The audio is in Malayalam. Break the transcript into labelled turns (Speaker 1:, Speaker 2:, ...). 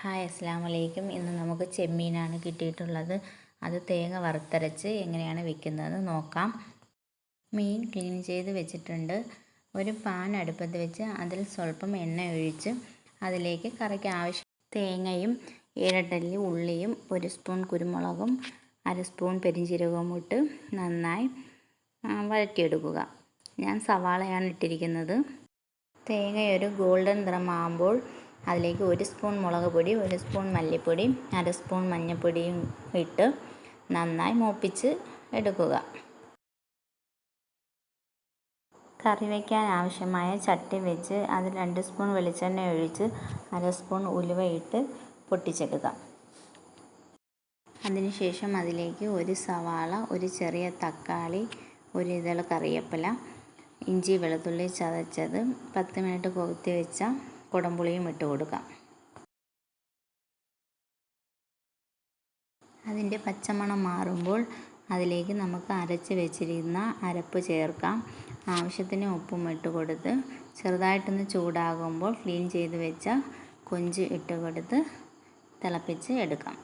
Speaker 1: ഹായ് അസ്സാം വലൈക്കും ഇന്ന് നമുക്ക് ചെമ്മീനാണ് കിട്ടിയിട്ടുള്ളത്. അത് തേങ്ങ വറുത്തരച്ച് എങ്ങനെയാണ് വെക്കുന്നതെന്ന് നോക്കാം. മീൻ ക്ലീൻ ചെയ്ത് വെച്ചിട്ടുണ്ട്. ഒരു പാൻ അടുപ്പത്ത് വെച്ച് അതിൽ സ്വല്പം എണ്ണ ഒഴിച്ച് അതിലേക്ക് കറിക്ക് ആവശ്യം തേങ്ങയും ഏഴട്ടല്ലി ഉള്ളിയും ഒരു സ്പൂൺ കുരുമുളകും അര സ്പൂൺ പെരിഞ്ചീരകവും ഇട്ട് നന്നായി വഴറ്റിയെടുക്കുക. ഞാൻ സവാളയാണ് ഇട്ടിരിക്കുന്നത്. തേങ്ങയൊരു ഗോൾഡൻ നിറമാകുമ്പോൾ അതിലേക്ക് ഒരു സ്പൂൺ മുളക് പൊടി ഒരു സ്പൂൺ മല്ലിപ്പൊടി അര സ്പൂൺ മഞ്ഞൾപ്പൊടിയും ഇട്ട് നന്നായി മൂപ്പിച്ച് എടുക്കുക. കറി വയ്ക്കാൻ ആവശ്യമായ ചട്ടി വെച്ച് അതിൽ രണ്ട് സ്പൂൺ വെളിച്ചെണ്ണ ഒഴിച്ച് അര സ്പൂൺ ഉലുവ ഇട്ട് പൊട്ടിച്ചെടുക്കാം അതിനുശേഷം അതിലേക്ക് ഒരു സവാള ഒരു ചെറിയ തക്കാളി ഒരു ഇതള കറിവേപ്പില ഇഞ്ചി വെളുത്തുള്ളി ചതച്ചത് പത്ത് മിനിറ്റ് കൊത്തി വെച്ച കുടംപുളിയും ഇട്ട് കൊടുക്കാം. അതിന്റെ പച്ചമണം മാറുമ്പോൾ അതിലേക്ക് നമുക്ക് അരച്ച് വെച്ചിരുന്ന അരപ്പ് ചേർക്കാം. ആവശ്യത്തിന് ഉപ്പും ഇട്ട് കൊടുത്ത് ചെറുതായിട്ടൊന്ന് ചൂടാകുമ്പോൾ ക്ലീൻ ചെയ്ത് വെച്ച കൊഞ്ച് ഇട്ട് കൊടുത്ത് തിളപ്പിച്ച് എടുക്കാം.